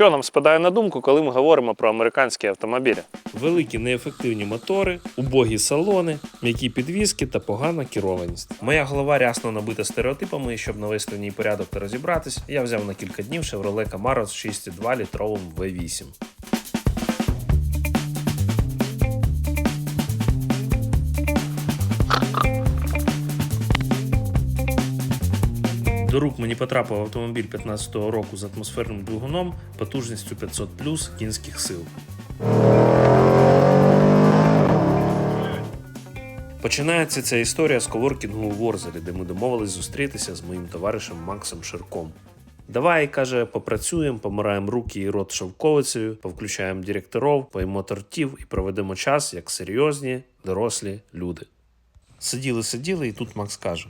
Що нам спадає на думку, коли ми говоримо про американські автомобілі? Великі неефективні мотори, убогі салони, м'які підвіски та погана керованість. Моя голова рясно набита стереотипами, і щоб навести в ній порядок та розібратись, я взяв на кілька днів Chevrolet Camaro з 6,2 літровим V8. До рук мені потрапив автомобіль 15-го року з атмосферним двигуном потужністю 500 плюс кінських сил. Починається ця історія з коворкінгу у Ворзелі, де ми домовились зустрітися з моїм товаришем Максом Ширком. Давай, каже, попрацюємо, помираємо руки і рот шовковицею, повключаємо директоров, поїмо тортів і проведемо час як серйозні, дорослі люди. Сиділи, сиділи, і тут Макс каже: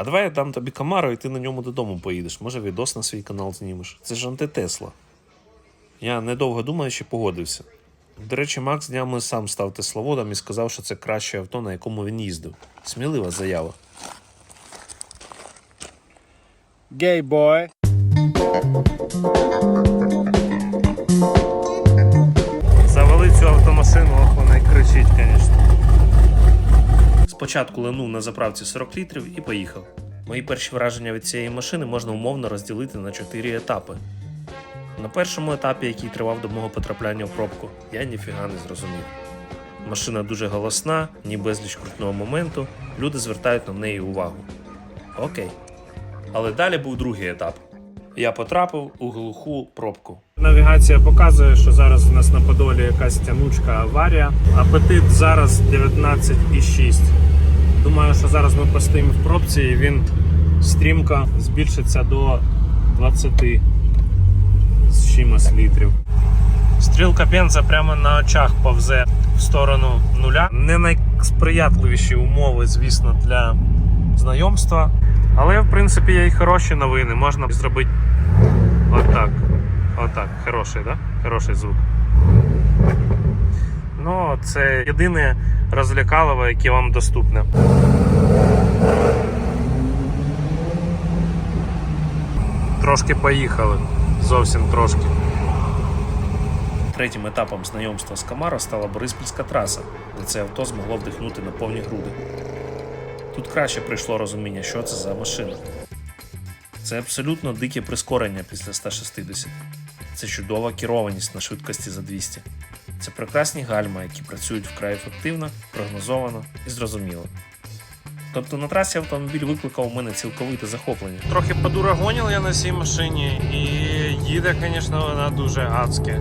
А давай я дам тобі камару, і ти на ньому додому поїдеш. Може, відос на свій канал знімеш. Це ж антитесла. Я недовго думаючи погодився. До речі, Макс днями сам став тесловодом і сказав, що це краще авто, на якому він їздив. Смілива заява. Gay boy. Завали цю автомашину, вона й кричить, звісно. Спочатку ленув на заправці 40 літрів і поїхав. Мої перші враження від цієї машини можна умовно розділити на чотири етапи. На першому етапі, який тривав до мого потрапляння в пробку, я ніфіга не зрозумів. Машина дуже голосна, ні безліч крутного моменту, люди звертають на неї увагу. Окей. Але далі був другий етап. Я потрапив у глуху пробку. Навігація показує, що зараз у нас на Подолі якась тянучка аварія. Апетит зараз 19,6. Думаю, що зараз ми постоїмо в пробці і він стрімко збільшиться до 20 з чимось літрів. Стрілка бенза прямо на очах повзе в сторону нуля. Не найсприятливіші умови, звісно, для знайомства. Але в принципі є і хороші новини. Можна зробити отак. Отак. Хороший, да? Хороший звук. Ну, це єдине розлякалово, яке вам доступне. Трошки поїхали. Зовсім трошки. Третім етапом знайомства з Камаро стала Бориспільська траса, де це авто змогло вдихнути на повні груди. Тут краще прийшло розуміння, що це за машина. Це абсолютно дике прискорення після 160. Це чудова керованість на швидкості за 200. Це прекрасні гальма, які працюють вкрай ефективно, прогнозовано і зрозуміло. Тобто на трасі автомобіль викликав у мене цілковите захоплення. Трохи подурагонив я на цій машині і їде, звісно, вона дуже адське.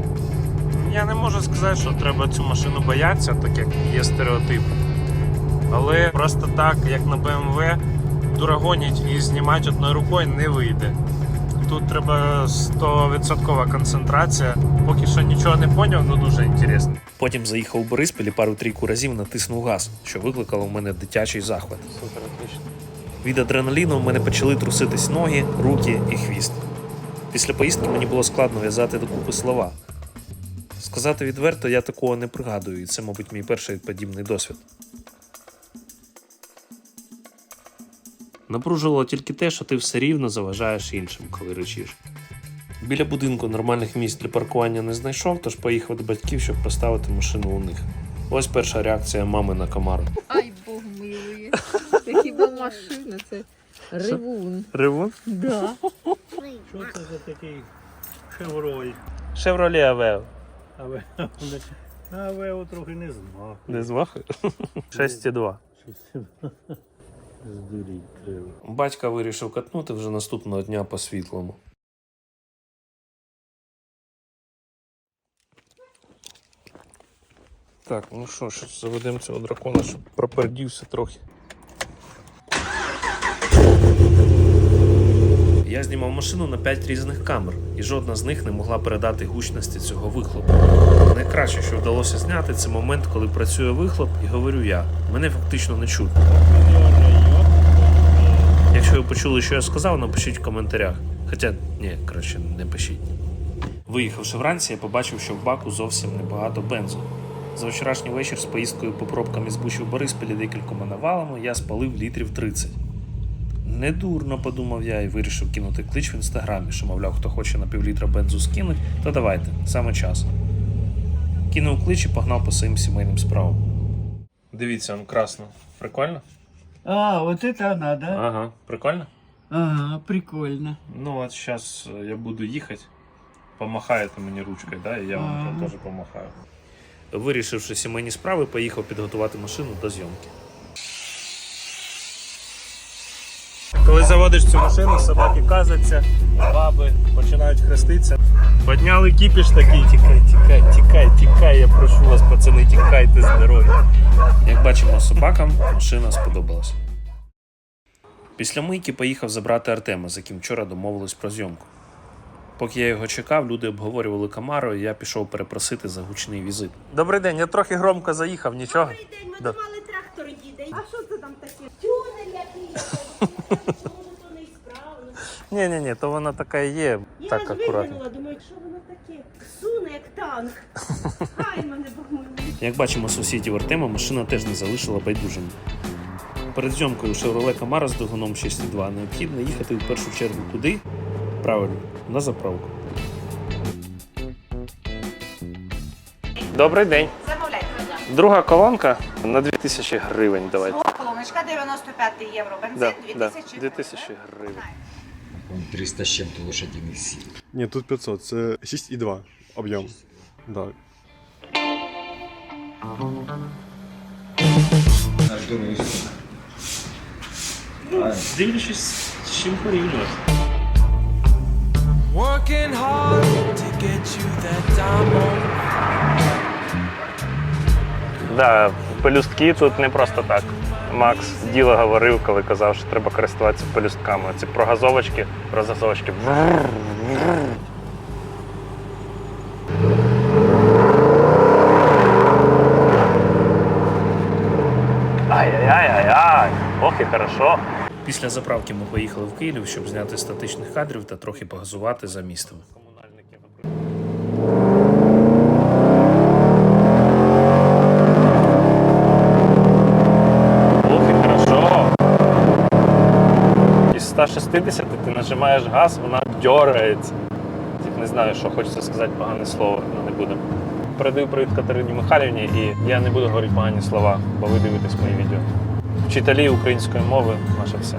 Я не можу сказати, що треба цю машину боятися, так як є стереотип. Але просто так, як на BMW, дурагонять і знімати одною рукою не вийде. Тут треба 100% концентрація. Поки що нічого не поняв, але дуже інтересно. Потім заїхав у Бориспіль і пару-трійку разів натиснув газ, що викликало в мене дитячий захват. Супер, отлично. Від адреналіну в мене почали труситись ноги, руки і хвіст. Після поїздки мені було складно в'язати докупи слова. Сказати відверто, я такого не пригадую, і це, мабуть, мій перший подібний досвід. Напружувало тільки те, що ти все рівно заважаєш іншим, коли речиш. Біля будинку нормальних місць для паркування не знайшов, тож поїхав до батьків, щоб поставити машину у них. Ось перша реакція мами на комару. Ай, Бог милує. Це хіба машина, це ревун. Ревун? Да. Що це за такий шевроль? Chevrolet Aveo. А ви а ви його трохи не знав. Не змахує? 6,2. Здуріть треба. Батька вирішив катнути вже наступного дня по світлому. Так, ну що, що заведемо цього дракона, щоб пропердівся трохи. Я знімав машину на 5 різних камер, і жодна з них не могла передати гучності цього вихлопу. Найкраще, що вдалося зняти, це момент, коли працює вихлоп, і говорю я. Мене фактично не чутно. Якщо ви почули, що я сказав, напишіть в коментарях. Хоча, ні, краще не пишіть. Виїхавши вранці, я побачив, що в баку зовсім небагато бензу. За вчорашній вечір з поїздкою по пробкам із Бучі в Бориспілі декількома навалами я спалив літрів 30. Недурно, подумав я і вирішив кинути клич в інстаграмі, що мовляв, хто хоче на півлітра бензу скинуть, то давайте, саме час. Кинув клич і погнав по своїм сімейним справам. Дивіться, он красно. Прикольно? А, вот это она, да? Ага, прикольно? Ага, прикольно. Ну от зараз я буду їхати. Помахаєте мені ручкою, да? і я вам Ага. теж помахаю. Вирішивши сімейні справи, поїхав підготувати машину до зйомки. Коли заводиш цю машину, собаки казаться, баби починають хреститися. Підняли кіпіш такий, тікай, тікай, тікай, тікай, я прошу вас, пацани, тікайте з дороги. Як бачимо, собакам машина сподобалась. Після мийки поїхав забрати Артема, з яким вчора домовились про зйомку. Поки я його чекав, люди обговорювали Камару, і я пішов перепросити за гучний візит. Добрий день, я трохи громко заїхав, нічого. Добрий день, ми Да. думали, трактор їде. А що це там таке? Тюнер який? Ні, ні, ні, то вона така і є, Я так аж акуратно. виглянула, думаю, що воно таке? Суне, як танк. Хай мене Бог. Як бачимо, сусідів Артема машина теж не залишила байдужим. Перед зйомкою Chevrolet Camaro з двигуном 6.2 необхідно їхати в першу чергу куди? Правильно, на заправку. Добрий день. Замовляйте, будь ласка. Друга колонка на 2000 гривень давайте. Друга колоночка 95 євро, бензин Да, 2000 да, гривень. 2000 гривень. Он 300 с чем-то лошадиных сил. Ні, тут 500, це 6,2 об'єм. Да. Наш. Дивлячись, з чим порівнювати. Working hard to get you that diamond. Да, пелюстки тут не просто так. Макс діло говорив, коли казав, що треба користуватися пелюстками. Ці прогазовочки, розгазовочки. Ай-яй-яй-яй, ох і хорошо. Після заправки ми поїхали в Київ, щоб зняти статичних кадрів та трохи погазувати за містом. 160 ти нажимаєш газ, вона дьорається. Не знаю, що хочеться сказати погане слово, але не буду. Передаю привіт Катерині Михайлівні і я не буду говорити погані слова, бо ви дивитесь мої відео. Вчителі української мови, наше все.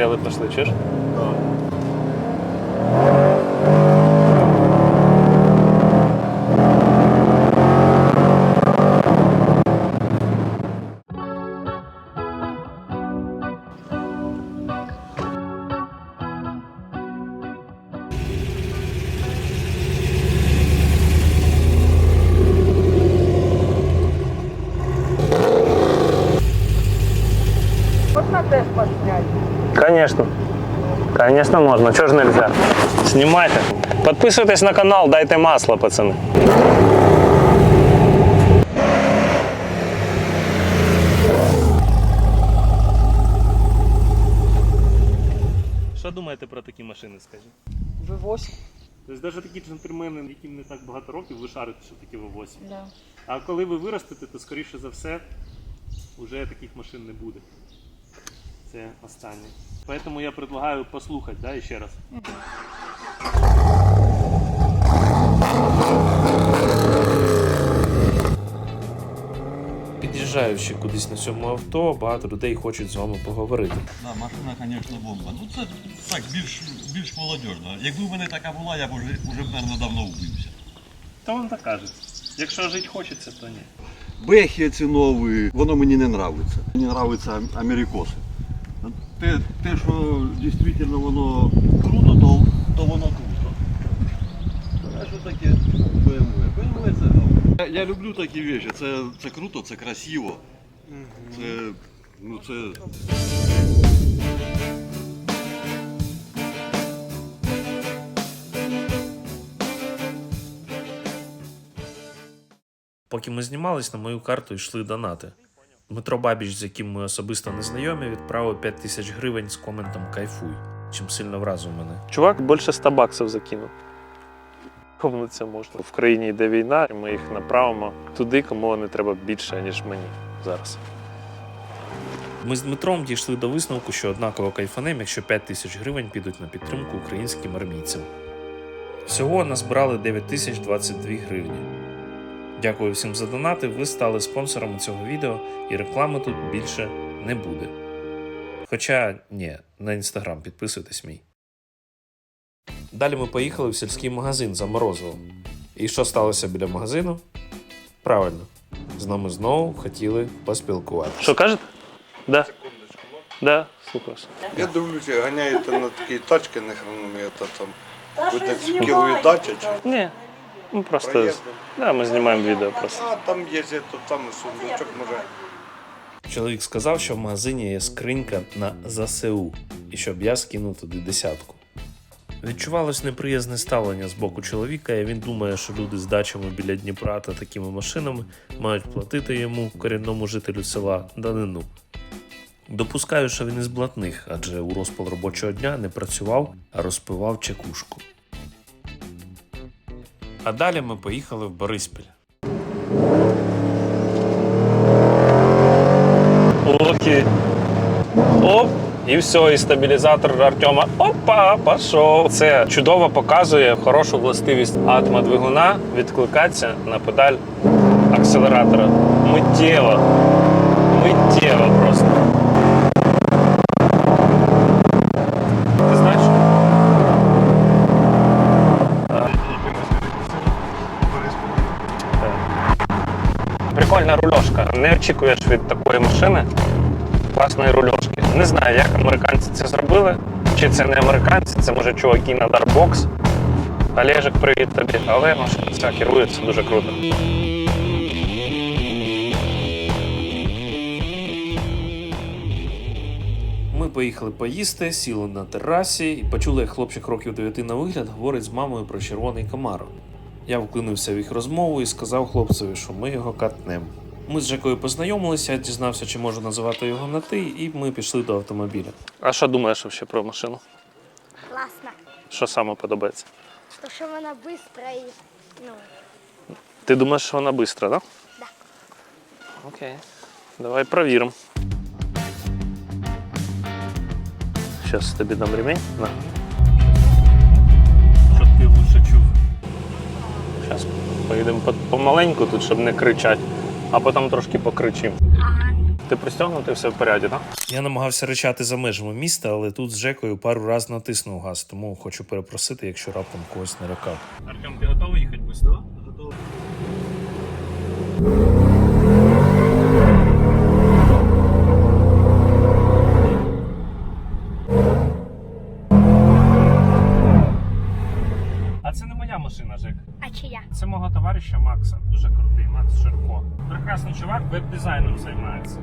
Простріли пішли, чуєш? Конечно, можно. Чего ж нельзя? Снимайте. Подписывайтесь на канал, дайте масло, пацаны. Що думаєте про такі машини, скажіть? V8. Тобто навіть такі джентльмени, яким не так багато років, ви шарите, що таке V8. Да. А коли ви виростете, то скоріше за все вже таких машин не буде. Це останнє. Поэтому я предлагаю послухати, да, ще раз. Під'їжджаючи кудись на цьому авто, багато людей хочуть з вами поговорити. Да, машина, звісно, бомба. Ну це так, більш, більш молодіжно. Якби в мене така була, я б уже, уже б, мабуть, давно вбився. То вам так кажуть. Якщо жити хочеться, то ні. Бехи ці нові, воно мені не подобається. Мені подобаються америкоси. Те, те, що дійсно воно круто, то, то воно круто. А що таке BMW? BMW це... Я, я люблю такі речі. Це, це круто, це красиво. Це, ну, це Поки ми знімались, на мою карту йшли донати. Дмитро Бабіч, з яким ми особисто не знайомі, відправив 5 тисяч гривень з коментом Кайфуй, чим сильно вразив мене. Чувак більше 100 баксів закинув. Кому це можна? В країні йде війна, і ми їх направимо туди, кому вони треба більше, ніж мені зараз. Ми з Дмитром дійшли до висновку, що однаково кайфанем, якщо 5 тисяч гривень підуть на підтримку українським армійцям. Всього назбирали 9022 гривні. Дякую всім за донати. Ви стали спонсорами цього відео, і реклами тут більше не буде. Хоча ні, на інстаграм підписуйтесь мій. Далі ми поїхали в сільський магазин за морозивом. І що сталося біля магазину? Правильно, з нами знову хотіли поспілкуватися. Що кажете? Да. Да, слухаю. Я дивлюся, ганяєте на такі тачки нехрономета там. Ви так скілові дача чи Ні. Ми просто. проїздом? Да, ми знімаємо відео просто. А там є то там сундучок може. Чоловік сказав, що в магазині є скринька на ЗСУ, і щоб я скинув туди десятку. Відчувалось неприязне ставлення з боку чоловіка, і він думає, що люди з дачами біля Дніпра та такими машинами мають платити йому, корінному жителю села, данину. Допускаю, що він із блатних, адже у розпал робочого дня не працював, а розпивав чекушку. А далі ми поїхали в Бориспіль. Окей. Оп, і все, і стабілізатор Артема. Опа, пішов. Це чудово показує хорошу властивість атма двигуна відкликатися на педаль акселератора. Миттєво. Миттєво рульошка. Не очікуєш від такої машини класної рульошки. Не знаю, як американці це зробили. Чи це не американці, це може чуваки на Darbox. Олежик, привіт тобі. Але машина ця керується дуже круто. Ми поїхали поїсти, сіли на терасі і почули, як хлопчик років 9 на вигляд говорить з мамою про червоний комаро. Я вклинився в їх розмову і сказав хлопцеві, що ми його катнем. Ми з Жекою познайомилися, я дізнався, чи можу називати його на ти, і ми пішли до автомобіля. А що думаєш ще про машину? Класно. Що саме подобається? То, що вона швидка і, ну, Ти думаєш, що вона швидка, так? Да. Окей. Давай провіримо. Зараз тобі дам ремень. На. Щоб ти лучше чув. Зараз поїдемо помаленьку тут, щоб не кричати, а потім трошки покричим. Ти пристягнутий все в поряді, так? Я намагався речати за межами міста, але тут з Жекою пару разів натиснув газ, тому хочу перепросити, якщо раптом когось налякав. Артем, ти готовий їхати швидко? А машина, Жек. а чия? Це мого товариша Макса. Дуже крутий Макс Ширко. Прекрасний чувак, веб-дизайном займається.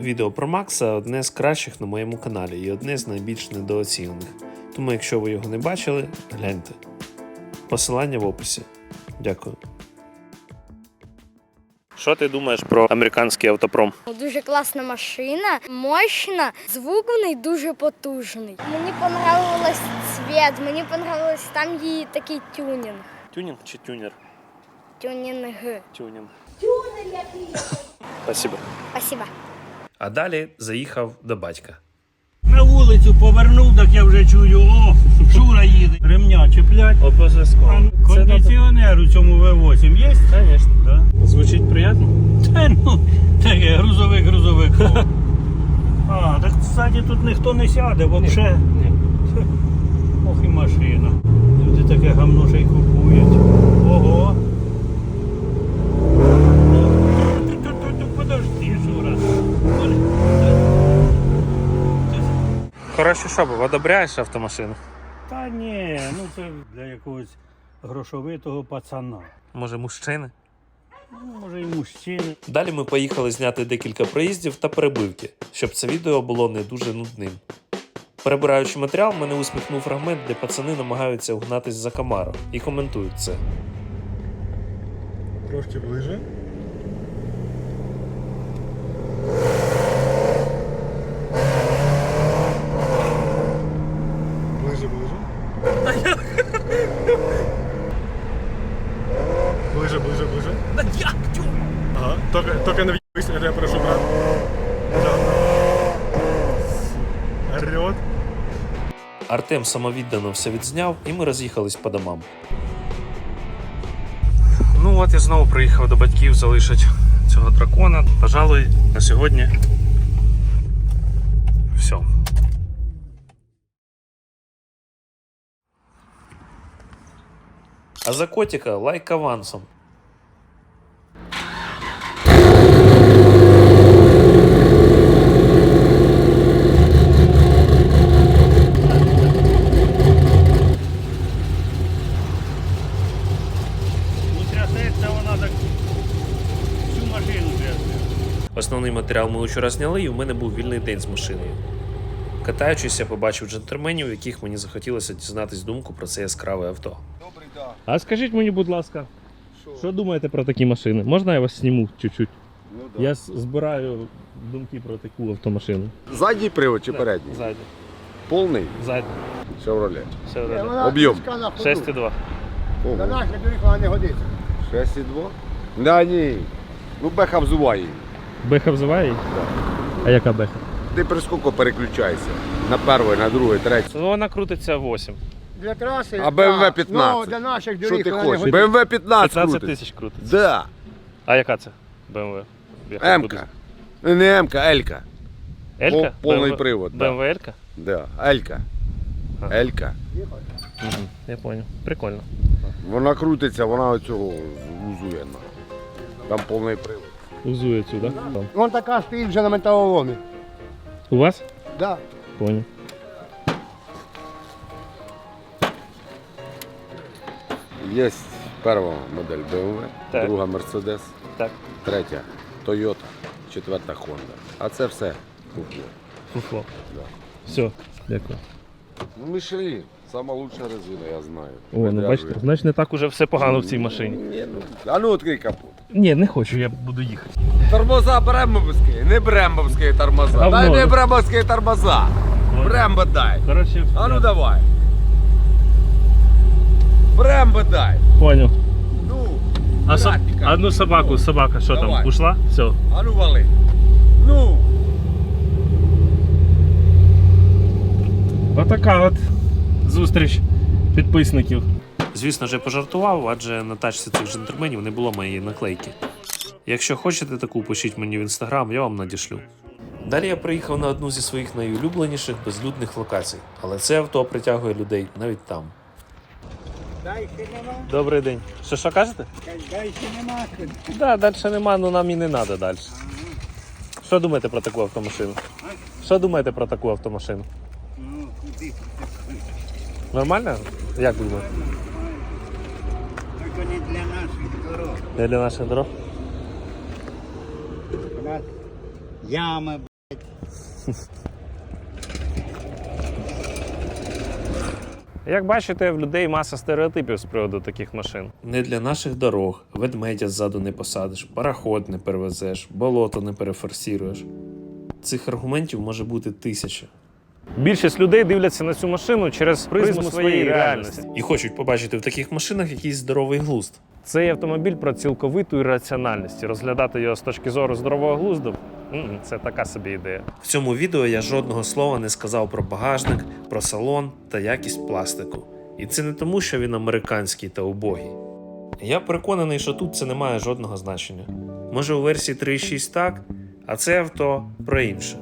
Відео про Макса одне з кращих на моєму каналі і одне з найбільш недооцінених. Тому, якщо ви його не бачили, гляньте. Посилання в описі. Дякую. Що ти думаєш про американський автопром? Дуже класна машина, мощна, звук в неї дуже потужний. Мені понравилось цвет, мені понравилось там її такий тюнінг. Тюнінг чи тюнер? Тюнінг. Тюнінг. Тюнер, Спасибо. Спасибо. А далі заїхав до батька. На вулицю повернув, так я вже чую, о, Шура їде. Ремня чіплять. Обов'язково. Кондиціонер у цьому В8 є? Звісно. Да. Звучить приємно? Та ну, таке, грузовик грузовик. А, так кстати, тут ніхто не сяде взагалі. Ох і машина. Люди таке гамно ще й купують. Ого. Хорошо, що б, одобряєш автомашину? Та ні, ну це для якогось грошовитого пацана. Може, мужчини? Ну, може і мужчини. Далі ми поїхали зняти декілька проїздів та перебивки, щоб це відео було не дуже нудним. Перебираючи матеріал, мене усміхнув фрагмент, де пацани намагаються угнатись за Камаро і коментують це. Трошки ближе. Артем самовіддано все відзняв, і ми роз'їхались по домам. Ну от я знову приїхав до батьків залишити цього дракона. Пожалуй, на сьогодні. Все. А за котика лайк авансом. Ну трясеться вона так всю машину трясе. Основний матеріал ми вчора зняли, і в мене був вільний день з машиною. Катаючись, я побачив джентльменів, яких мені захотілося дізнатись думку про це яскраве авто. Добрий да. А скажіть мені, будь ласка, що думаєте про такі машини? Можна я вас зніму чуть-чуть? Я збираю думки про таку автомашину. Задній привод чи передній? Ззаді. Повний. Chevrolet. Все вроде. Об'єм. 6,2. Повний. 6,2? Да ні. Ну беха взуває. Беха взиває її? А яка беха? Ти при скільки переключайся? На перший, на другий, третій. Вона крутиться 8. Для траси. А BMW 15? Ну, для наших Що ти вона не хочеш? годиться. BMW 15 15 крутить. тисяч крутиться. Да. А яка це? BMW? М-ка. Не М-ка, Л-ка. Елька? Пол- повний BMW? привод, да. BMW Елька? Да. Л-ка. Ага. Л-ка. Угу. Я понял. Прикольно. Вона крутиться, вона оцього узує. на. Там повний привод. Узує цю, так? Да? Вон така стоїть вже на металоломі. У вас? Да. Понял. Є перша модель BMW, Так. друга Mercedes, Так. третя Toyota, четверта Honda. А це все купло. Фуфло. Да. Все, дякую. Ну, Мішелін, сама лучша резина, я знаю. О, ну бачите, значить не так уже все погано в цій машині. Ні, ну, а ну відкрий капот. Ні, не хочу, я буду їхати. Тормоза брембовські, не брембовські тормоза. Говно. Дай не брембовські тормоза. Брембо дай. Коротше, А ну давай. Брембо дай. понял. Ну, А, со... Братика. а ну собаку, собака, що Давай. там? Ушла? Все. а ну вали. Ну. Отака от зустріч підписників. Звісно ж, я пожартував, адже на тачці цих джентльменів не було моєї наклейки. Якщо хочете таку, пишіть мені в інстаграм, я вам надішлю. Далі я приїхав на одну зі своїх найулюбленіших безлюдних локацій, але це авто притягує людей навіть там. Нема, Добрий день. Що що кажете? дай ще нема. Да, далі нема, ну нам і не треба далі. Що думаєте про таку автомашину? Що думаєте про таку автомашину? Ну, куди? Нормально? Як думаєте? Тільки не для наших дорог. Не для наших дорог? Брат, Ями, Як бачите, в людей маса стереотипів з приводу таких машин. Не для наших дорог, ведмедя ззаду не посадиш, пароход не перевезеш, болото не перефорсіруєш. Цих аргументів може бути тисяча. Більшість людей дивляться на цю машину через призму, своєї реальності. І хочуть побачити в таких машинах якийсь здоровий глузд. Цей автомобіль про цілковиту ірраціональність. Розглядати його з точки зору здорового глузду це така собі ідея. В цьому відео я жодного слова не сказав про багажник, про салон та якість пластику. І це не тому, що він американський та убогий. Я переконаний, що тут це не має жодного значення. Може, у версії 3.6 так, а це авто про інше.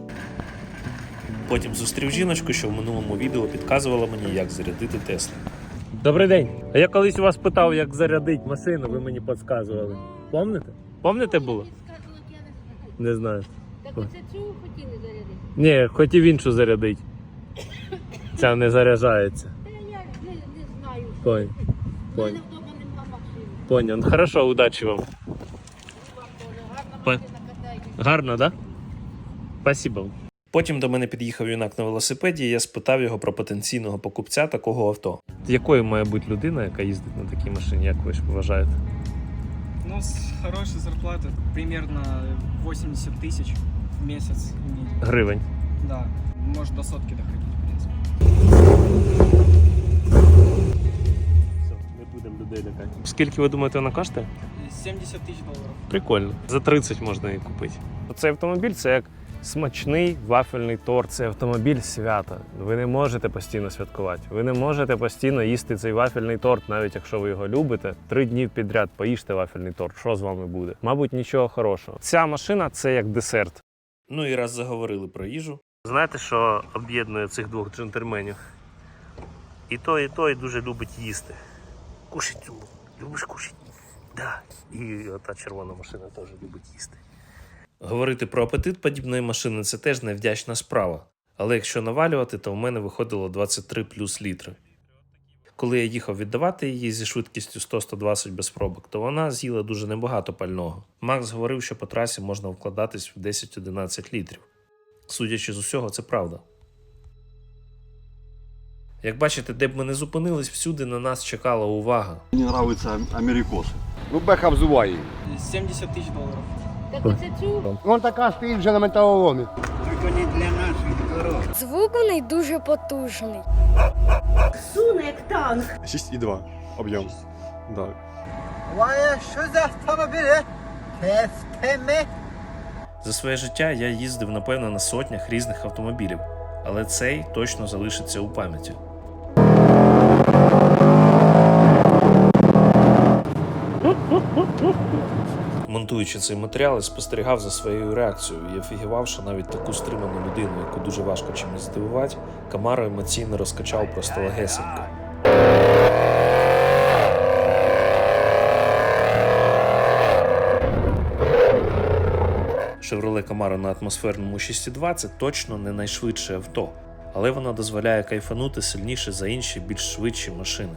Потім зустрів жіночку, що в минулому відео підказувала мені, як зарядити Теслу. Добрий день. А я колись у вас питав, як зарядити машину, ви мені підказували. Помните? Помните було? Не знаю. Так оце цю хотіли зарядити. Ні, хотів іншу зарядити. Ця не заряджається. Та я не, не знаю. Понял. машини. Понял. Ну, Хорошо, удачі вам. Пон- машина. Гарно, да? Спасибо. Потім до мене під'їхав юнак на велосипеді, і я спитав його про потенційного покупця такого авто. Якою має бути людина, яка їздить на такій машині, як ви ж вважаєте? Ну, с хорошей зарплатой, примерно 80 тысяч в месяц иметь. Гривень. Да, может до сотки доходить, в принципе. Все, не будемо людей лякати. Скільки ви думаєте, вона коштує? 70 тысяч долларов. Прикольно. За 30 можна її купити. Цей автомобіль це як Смачний вафельний торт це автомобіль свята. Ви не можете постійно святкувати. Ви не можете постійно їсти цей вафельний торт, навіть якщо ви його любите. Три дні підряд поїжте вафельний торт. Що з вами буде? Мабуть, нічого хорошого. Ця машина це як десерт. Ну і раз заговорили про їжу, Знаєте, що об'єднує цих двох джентльменів? І той, і той дуже любить їсти. Кушать любиш кушать? Да. І ота червона машина теж любить їсти. Говорити про апетит подібної машини це теж невдячна справа. Але якщо навалювати, то в мене виходило 23 плюс літри. Коли я їхав віддавати її зі швидкістю 100-120 без пробок, то вона з'їла дуже небагато пального. Макс говорив, що по трасі можна вкладатись в 10-11 літрів. Судячи з усього, це правда. Як бачите, де б ми не зупинились, всюди на нас чекала увага. Мені подобаються америкоси. Ну, беха взуває. 70 тысяч долларов. Так оце цю Вон така стоїть вже на металоломі. Тільки не для наших дорог. Звук в неї дуже потужний. 6,2 об'єм. Да. Що за автомобіль? Тестеми. За своє життя я їздив, напевно, на сотнях різних автомобілів, але цей точно залишиться у пам'яті. Монтуючи цей матеріал, я спостерігав за своєю реакцією і офігівав, навіть таку стриману людину, яку дуже важко чимось здивувати, Камаро емоційно розкачав просто легесенько. Chevrolet Camaro на атмосферному 6.2 це точно не найшвидше авто, але воно дозволяє кайфанути сильніше за інші більш швидші машини.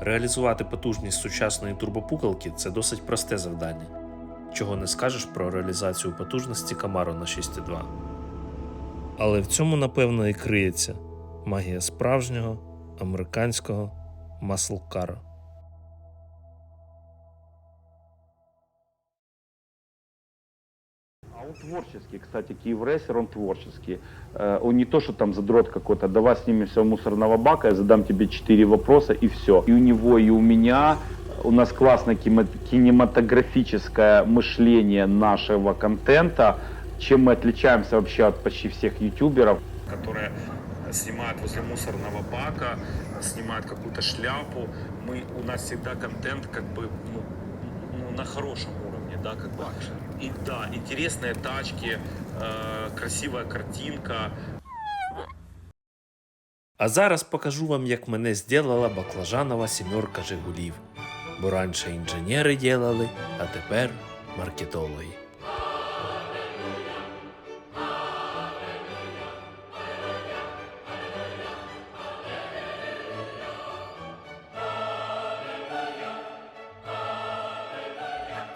Реалізувати потужність сучасної турбопукалки це досить просте завдання, чого не скажеш про реалізацію потужності Camaro на 6.2. Але в цьому, напевно, і криється магія справжнього американського маслкара. Он творческий, кстати, Киев Рейсер, он творческий. Э, Он не то, что там задрот какой-то, давай снимемся у мусорного бака, я задам тебе четыре вопроса и все. И у него, и у меня, у нас классное кинема- кинематографическое мышление нашего контента, чем мы отличаемся вообще от почти всех ютуберов. которые снимают возле мусорного бака, снимают какую-то шляпу. Мы, у нас всегда контент как бы ну, ну, на хорошем уровне, да, как бы. И да, интересные тачки, э, красивая картинка. А зараз покажу вам, як мене зробила баклажанова сімерка Жигулів. Бо раніше інженери ділали, а тепер маркетологи.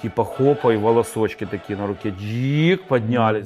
Типа хопа и волосочки такие на руке, джик, поднялись.